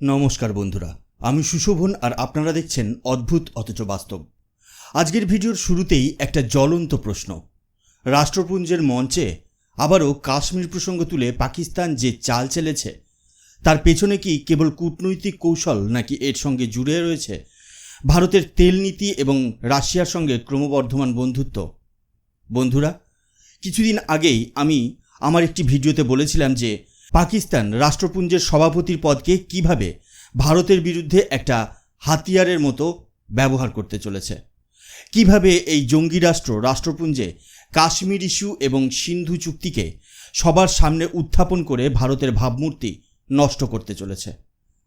নমস্কার বন্ধুরা, আমি সুশোভন আর আপনারা দেখছেন অদ্ভুত অথচ বাস্তব। আজকের ভিডিওর শুরুতেই একটা জ্বলন্ত প্রশ্ন। রাষ্ট্রপুঞ্জের মঞ্চে আবারও কাশ্মীর প্রসঙ্গ তুলে পাকিস্তান যে চাল চেলেছে, তার পেছনে কি কেবল কূটনৈতিক কৌশল নাকি এর সঙ্গে জুড়ে রয়েছে ভারতের তেল নীতি এবং রাশিয়ার সঙ্গে ক্রমবর্ধমান বন্ধুত্ব? বন্ধুরা, কিছুদিন আগেই আমি আমার একটি ভিডিওতে বলেছিলাম যে পাকিস্তান রাষ্ট্রপুঞ্জের সভাপতির পদকে কীভাবে ভারতের বিরুদ্ধে একটা হাতিয়ারের মতো ব্যবহার করতে চলেছে? কীভাবে এই জঙ্গি রাষ্ট্র, রাষ্ট্রপুঞ্জে কাশ্মীর ইস্যু এবং সিন্ধু চুক্তিকে সবার সামনে উত্থাপন করে ভারতের ভাবমূর্তি নষ্ট করতে চলেছে?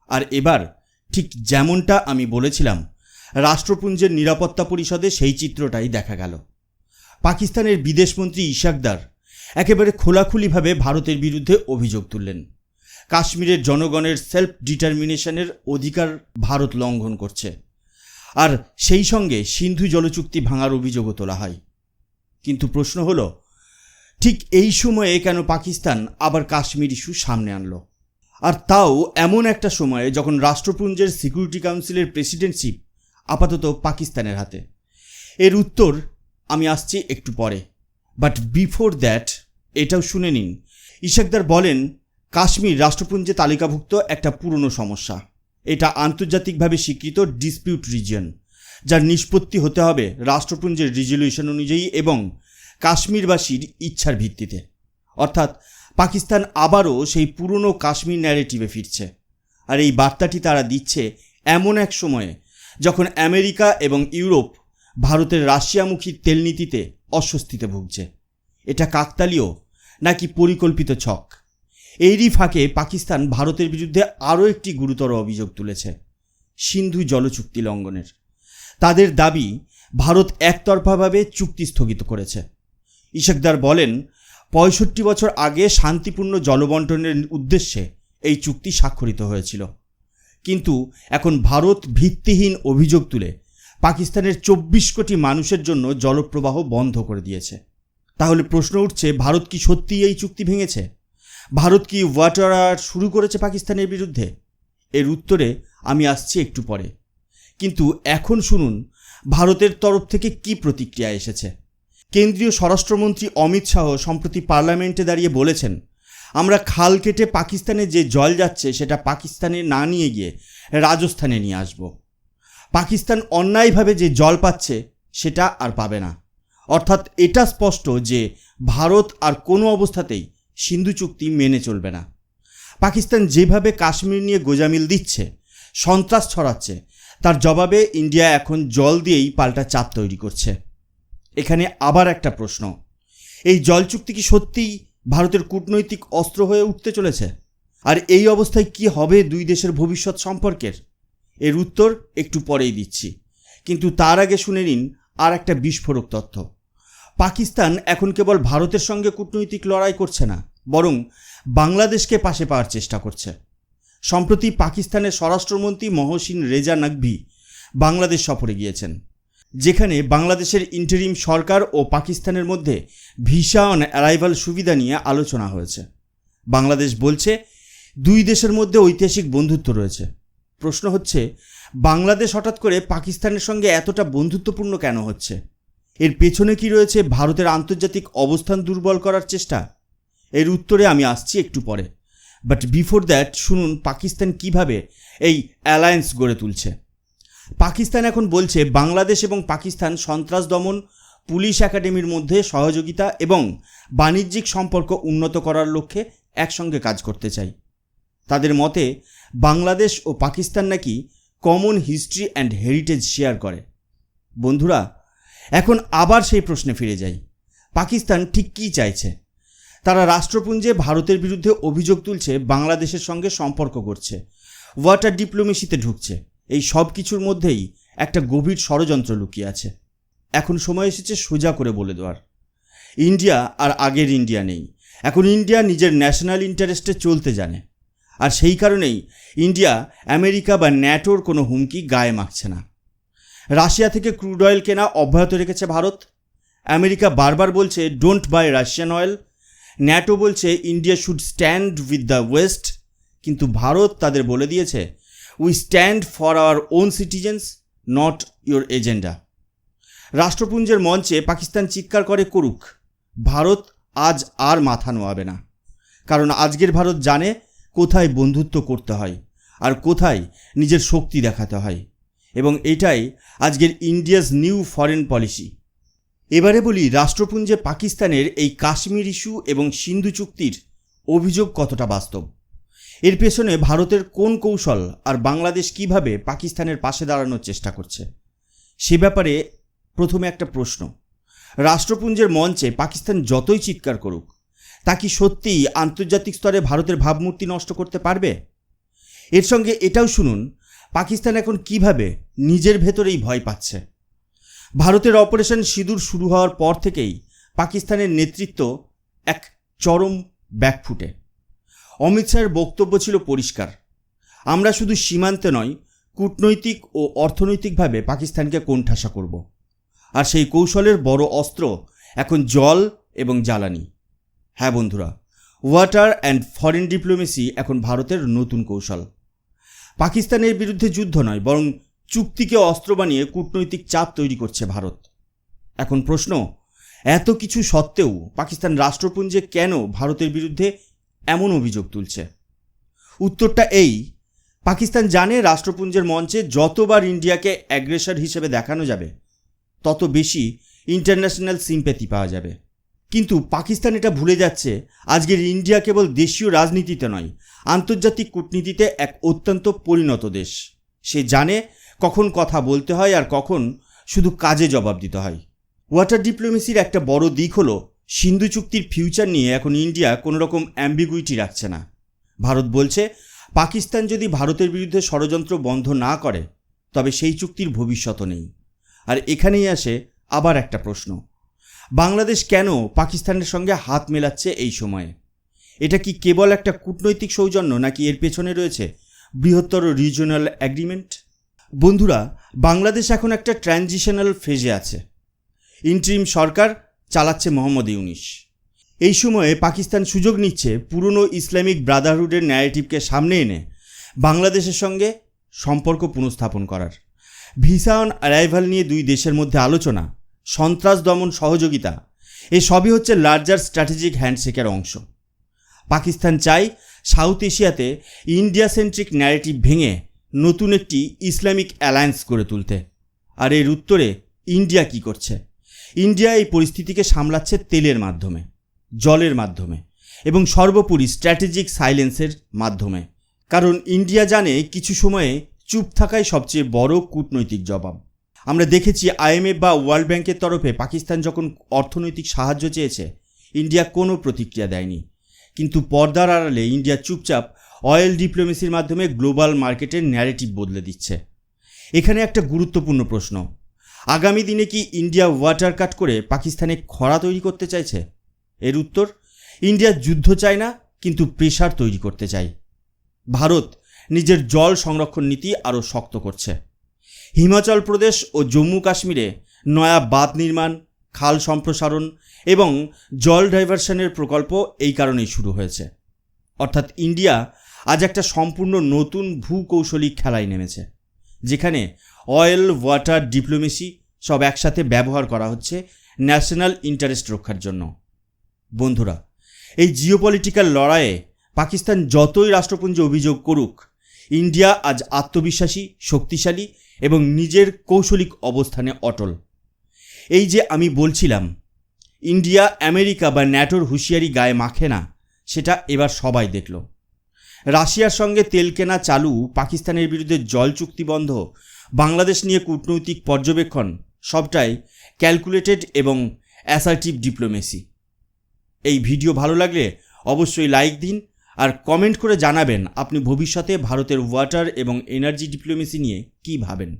আর এবার ঠিক যেমনটা আমি বলেছিলাম, রাষ্ট্রপুঞ্জের নিরাপত্তা পরিষদে সেই চিত্রটাই দেখা গেল। পাকিস্তানের বিদেশমন্ত্রী ইশাকদার একেবারে খোলাখুলিভাবে ভারতের বিরুদ্ধে অভিযোগ তুললেন। কাশ্মীরের জনগণের সেলফ ডিটারমিনেশনের অধিকার ভারত লঙ্ঘন করছে। আর সেই সঙ্গে সিন্ধু জলচুক্তি ভাঙার অভিযোগও তোলা হয়। কিন্তু প্রশ্ন হলো, ঠিক এই সময়ে কেন পাকিস্তান আবার কাশ্মীর ইস্যু সামনে আনলো? আর তাও এমন একটা সময়ে যখন রাষ্ট্রপুঞ্জের সিকিউরিটি কাউন্সিলের প্রেসিডেন্টশিপ আপাতত পাকিস্তানের হাতে। এর উত্তর আমি আসছি একটু পরে। বাট বিফোর দ্যাট এটাও শুনে নিন। ইশাকদার বলেন, কাশ্মীর রাষ্ট্রপুঞ্জে তালিকাভুক্ত একটা পুরনো সমস্যা। এটা আন্তর্জাতিকভাবে স্বীকৃত ডিসপিউট রিজিয়ন যার নিষ্পত্তি হতে হবে রাষ্ট্রপুঞ্জের রিজলিউশন অনুযায়ী এবং কাশ্মীরবাসীর ইচ্ছার ভিত্তিতে। অর্থাৎ, পাকিস্তান আবারও সেই পুরনো কাশ্মীর ন্যারেটিভে ফিরছে। আর এই বার্তাটি তারা দিচ্ছে এমন এক সময়ে, যখন আমেরিকা এবং ইউরোপ ভারতের রাশিয়ামুখী তেলনীতিতে অস্বস্তিতে ভুগছে। এটা কাকতালীয় নাকি পরিকল্পিত ছক? এরই ফাঁকে পাকিস্তান ভারতের বিরুদ্ধে আরও একটি গুরুতর অভিযোগ তুলেছে, সিন্ধু জলচুক্তি লঙ্ঘনের। তাদের দাবি, ভারত একতরফাভাবে চুক্তি স্থগিত করেছে। ইশাকদার বলেন, পঁয়ষট্টি বছর আগে শান্তিপূর্ণ জলবন্টনের উদ্দেশ্যে এই চুক্তি স্বাক্ষরিত হয়েছিল। কিন্তু এখন ভারত ভিত্তিহীন অভিযোগ তুলে পাকিস্তানের চব্বিশ কোটি মানুষের জন্য জলপ্রবাহ বন্ধ করে দিয়েছে। তাহলে প্রশ্ন উঠছে, ভারত কি সত্যিই এই চুক্তি ভেঙেছে? ভারত কি ওয়াটার আর শুরু করেছে পাকিস্তানের বিরুদ্ধে? এর উত্তরে আমি আসছি একটু পরে। কিন্তু এখন শুনুন, ভারতের তরফ থেকে কি প্রতিক্রিয়া এসেছে? কেন্দ্রীয় স্বরাষ্ট্রমন্ত্রী অমিত শাহ সম্প্রতি পার্লামেন্টে দাঁড়িয়ে বলেছেন, আমরা খাল কেটে পাকিস্তানে যে জল যাচ্ছে, সেটা পাকিস্তানে না নিয়ে গিয়ে রাজস্থানে নিয়ে আসব। পাকিস্তান অন্যায়ভাবে যে জল পাচ্ছে, সেটা আর পাবে না। অর্থাৎ এটা স্পষ্ট যে ভারত আর কোনো অবস্থাতেই সিন্ধু চুক্তি মেনে চলবে না। পাকিস্তান যেভাবে কাশ্মীর নিয়ে গোজামিল দিচ্ছে, সন্ত্রাস ছড়াচ্ছে, তার জবাবে ইন্ডিয়া এখন জল দিয়েই পাল্টা চাপ তৈরি করছে। এখানে আবার একটা প্রশ্ন, এই জল চুক্তি কি সত্যিই ভারতের কূটনৈতিক অস্ত্র হয়ে উঠতে চলেছে? আর এই অবস্থায় কি হবে দুই দেশের ভবিষ্যৎ সম্পর্কের? এর উত্তর একটু পরেই দিচ্ছি, কিন্তু তার আগে শুনে নিন আর একটা বিস্ফোরক তথ্য। পাকিস্তান এখন কেবল ভারতের সঙ্গে কূটনৈতিক লড়াই করছে না, বরং বাংলাদেশকে পাশে পাওয়ার চেষ্টা করছে। সম্প্রতি পাকিস্তানের স্বরাষ্ট্রমন্ত্রী মহসিন রেজা নাকভি বাংলাদেশ সফরে গিয়েছেন, যেখানে বাংলাদেশের ইন্টারিম সরকার ও পাকিস্তানের মধ্যে ভিসা অন অ্যারাইভাল সুবিধা নিয়ে আলোচনা হয়েছে। বাংলাদেশ বলছে, দুই দেশের মধ্যে ঐতিহাসিক বন্ধুত্ব রয়েছে। প্রশ্ন হচ্ছে বাংলাদেশ হঠাৎ করে পাকিস্তানের সঙ্গে এতটা বন্ধুত্বপূর্ণ কেন হচ্ছে? এর পেছনে কি রয়েছে ভারতের আন্তর্জাতিক অবস্থান দুর্বল করার চেষ্টা? এর উত্তরে আমি আসছি একটু পরে। বাট বিফোর দ্যাট শুনুন, পাকিস্তান কীভাবে এই অ্যালায়েন্স গড়ে তুলছে? পাকিস্তান এখন বলছে বাংলাদেশ এবং পাকিস্তান সন্ত্রাস দমন, পুলিশ একাডেমির মধ্যে সহযোগিতা এবং বাণিজ্যিক সম্পর্ক উন্নত করার লক্ষ্যে একসঙ্গে কাজ করতে চাই। তাদের মতে, বাংলাদেশ ও পাকিস্তান নাকি common history and heritage share করে। বন্ধুরা, এখন আবার সেই প্রশ্নে ফিরে যাই। পাকিস্তান ঠিক কী চাইছে? তারা রাষ্ট্রপুঞ্জে ভারতের বিরুদ্ধে অভিযোগ তুলছে, বাংলাদেশের সঙ্গে সম্পর্ক করছে ওয়াটার ডিপ্লোমেসিতে ঢুকছে। এই সব কিছুর মধ্যেই একটা গভীর ষড়যন্ত্র লুকিয়ে আছে। এখন সময় এসেছে সোজা করে বলে দেওয়ার। ইন্ডিয়া আর আগের ইন্ডিয়া নেই। এখন ইন্ডিয়া নিজের ন্যাশনাল ইন্টারেস্টে চলতে জানে। আর সেই কারণেই ইন্ডিয়া, আমেরিকা বা ন্যাটোর কোনো হুমকি গায়ে মাখছে না। রাশিয়া থেকে ক্রুড অয়েল কেনা অব্যাহত রেখেছে ভারত। আমেরিকা বারবার বলছে don't buy Russian oil NATO বলছে India should stand with the west কিন্তু ভারত তাদের বলে দিয়েছে we stand for our own citizens not your agenda রাষ্ট্রপুঞ্জের মঞ্চে পাকিস্তান চিৎকার করে করুক। ভারত আজ আর মাথা নোয়াবে না। কারণ আজকের ভারত জানে কোথায় বন্ধুত্ব করতে হয় আর কোথায় নিজের শক্তি দেখাতে হয়। এবং এটাই আজকের ইন্ডিয়াস নিউ ফরেন পলিসি। এবারে বলি, রাষ্ট্রপুঞ্জে পাকিস্তানের এই কাশ্মীর ইস্যু এবং সিন্ধু চুক্তির অভিযোগ কতটা বাস্তব? এর পেছনে ভারতের কোন কৌশল আর বাংলাদেশ কীভাবে পাকিস্তানের পাশে দাঁড়ানোর চেষ্টা করছে? সে ব্যাপারে প্রথমে একটা প্রশ্ন। রাষ্ট্রপুঞ্জের মঞ্চে পাকিস্তান যতই চিৎকার করুক তা কি সত্যিই আন্তর্জাতিক স্তরে ভারতের ভাবমূর্তি নষ্ট করতে পারবে? এর সঙ্গে এটাও শুনুন, পাকিস্তান এখন কীভাবে নিজের ভেতরেই ভয় পাচ্ছে? ভারতের অপারেশন সিঁদুর শুরু হওয়ার পর থেকেই পাকিস্তানের নেতৃত্ব এক চরম ব্যাকফুটে। অমিত শাহের বক্তব্য ছিল পরিষ্কার, আমরা শুধু সীমান্তে নয়, কূটনৈতিক ও অর্থনৈতিকভাবে পাকিস্তানকে কোণঠাসা করব। আর সেই কৌশলের বড় অস্ত্র এখন জল এবং জ্বালানি। হ্যাঁ বন্ধুরা, ওয়াটার অ্যান্ড ফরেন ডিপ্লোমেসি এখন ভারতের নতুন কৌশল। পাকিস্তানের বিরুদ্ধে যুদ্ধ নয়, বরং চুক্তিকে অস্ত্র বানিয়ে কূটনৈতিক চাপ তৈরি করছে ভারত। এখন প্রশ্ন, এত কিছু সত্ত্বেও পাকিস্তান রাষ্ট্রপুঞ্জে কেন ভারতের বিরুদ্ধে এমন অভিযোগ তুলছে? উত্তরটা এই, পাকিস্তান জানে রাষ্ট্রপুঞ্জের মঞ্চে যতবার ইন্ডিয়াকে অ্যাগ্রেসর হিসেবে দেখানো যাবে, তত বেশি ইন্টারন্যাশনাল সিম্প্যাথি পাওয়া যাবে। কিন্তু পাকিস্তান এটা ভুলে যাচ্ছে। আজকের ইন্ডিয়া কেবল দেশীয় রাজনীতিতে নয়, আন্তর্জাতিক কূটনীতিতে এক অত্যন্ত পরিণত দেশ। সে জানে কখন কথা বলতে হয় আর কখন শুধু কাজে জবাব দিতে হয়। ওয়াটার ডিপ্লোমেসির একটা বড় দিক হলো, সিন্ধু চুক্তির ফিউচার নিয়ে এখন ইন্ডিয়া কোনো রকম অ্যাম্বিগুইটি রাখছে না। ভারত বলছে, পাকিস্তান যদি ভারতের বিরুদ্ধে ষড়যন্ত্র বন্ধ না করে, তবে সেই চুক্তির ভবিষ্যৎও নেই। আর এখানেই আসে আবার একটা প্রশ্ন। বাংলাদেশ কেন পাকিস্তানের সঙ্গে হাত মেলাচ্ছে এই সময়ে? এটা কি কেবল একটা কূটনৈতিক সৌজন্য নাকি এর পেছনে রয়েছে বৃহত্তর রিজিওনাল অ্যাগ্রিমেন্ট বন্ধুরা, বাংলাদেশ এখন একটা ট্রানজিশনাল ফেজে আছে। ইন্ট্রিম সরকার চালাচ্ছে মোহাম্মদ ইউনিশ এই সময়ে পাকিস্তান সুযোগ নিচ্ছে পুরনো ইসলামিক ব্রাদারহুডের ন্যারেটিভকে সামনে এনে বাংলাদেশের সঙ্গে সম্পর্ক পুনঃস্থাপন করার। ভিসা অন অ্যারাইভাল নিয়ে দুই দেশের মধ্যে আলোচনা। সন্ত্রাস দমন সহযোগিতা, এ সবই হচ্ছে লার্জার স্ট্র্যাটেজিক হ্যান্ডশেকের অংশ। পাকিস্তান চাই সাউথ এশিয়াতে ইন্ডিয়া সেন্ট্রিক ন্যারেটিভ ভেঙে নতুন একটি ইসলামিক অ্যালায়েন্স গড়ে তুলতে। আর এর উত্তরে ইন্ডিয়া কি করছে? ইন্ডিয়া এই পরিস্থিতিকে সামলাচ্ছে তেলের মাধ্যমে, জলের মাধ্যমে এবং সর্বোপরি স্ট্র্যাটেজিক সাইলেন্সের মাধ্যমে। কারণ ইন্ডিয়া জানে কিছু সময়ে চুপ থাকাই সবচেয়ে বড় কূটনৈতিক জবাব। আমরা দেখেছি আইএমএফ বা ওয়ার্ল্ড ব্যাংকের তরফে পাকিস্তান যখন অর্থনৈতিক সাহায্য চেয়েছে, ইন্ডিয়া কোনো প্রতিক্রিয়া দেয়নি। কিন্তু পর্দার আড়ালে ইন্ডিয়া চুপচাপ অয়েল ডিপ্লোমেসির মাধ্যমে গ্লোবাল মার্কেটের ন্যারেটিভ বদলে দিচ্ছে। এখানে একটা গুরুত্বপূর্ণ প্রশ্ন, আগামী দিনে কি ইন্ডিয়া ওয়াটার কাট করে পাকিস্তানে খরা তৈরি করতে চাইছে? এর উত্তর, ইন্ডিয়া যুদ্ধ চায় না, কিন্তু প্রেশার তৈরি করতে চায়। ভারত নিজের জল সংরক্ষণ নীতি আরও শক্ত করছে। হিমাচল প্রদেশ ও জম্মু কাশ্মীরে নয়া বাঁধ নির্মাণ, খাল সম্প্রসারণ এবং জল ডাইভারশনের প্রকল্প এই কারণেই শুরু হয়েছে। অর্থাৎ ইন্ডিয়া আজ একটা সম্পূর্ণ নতুন ভূকৌশলিক খেলায় নেমেছে, যেখানে অয়েল, ওয়াটার, ডিপ্লোমেসি সব একসাথে ব্যবহার করা হচ্ছে ন্যাশনাল ইন্টারেস্ট রক্ষার জন্য। বন্ধুরা, এই জিওপলিটিক্যাল লড়াইয়ে পাকিস্তান যতই রাষ্ট্রপুঞ্জে অভিযোগ করুক, ইন্ডিয়া আজ আত্মবিশ্বাসী, শক্তিশালী এবং নিজের কৌশলিক অবস্থানে অটল। এই যে আমি বলছিলাম, ইন্ডিয়া, আমেরিকা বা ন্যাটোর হুঁশিয়ারি গায়ে মাখে না, সেটা এবার সবাই দেখল। রাশিয়ার সঙ্গে তেল কেনা চালু, পাকিস্তানের বিরুদ্ধে জল চুক্তি বন্ধ, বাংলাদেশ নিয়ে কূটনৈতিক পর্যবেক্ষণ, সবটাই ক্যালকুলেটেড এবং অ্যাসার্টিভ ডিপ্লোমেসি। এই ভিডিও ভালো লাগলে অবশ্যই লাইক দিন আর কমেন্ট করে জানাবেন আপনি ভবিষ্যতে ভারতের ওয়াটার এবং এনার্জি ডিপ্লোমেসি নিয়ে কী ভাবেন।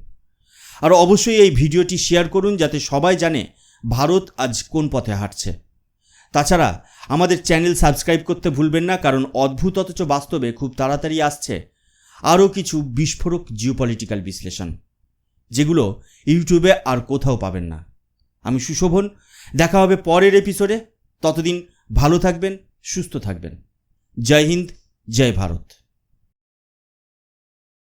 আর অবশ্যই এই ভিডিওটি শেয়ার করুন যাতে সবাই জানে ভারত আজ কোন পথে হাঁটছে। তাছাড়া আমাদের চ্যানেল সাবস্ক্রাইব করতে ভুলবেন না কারণ অদ্ভুত অথচ বাস্তবে খুব তাড়াতাড়ি আসছে আরও কিছু বিস্ফোরক জিওপলিটিক্যাল বিশ্লেষণ, যেগুলো ইউটিউবে আর কোথাও পাবেন না। আমি সুশোভন, দেখা হবে পরের এপিসোডে। ততদিন ভালো থাকবেন, সুস্থ থাকবেন। জয় হিন্দ জয় ভারত।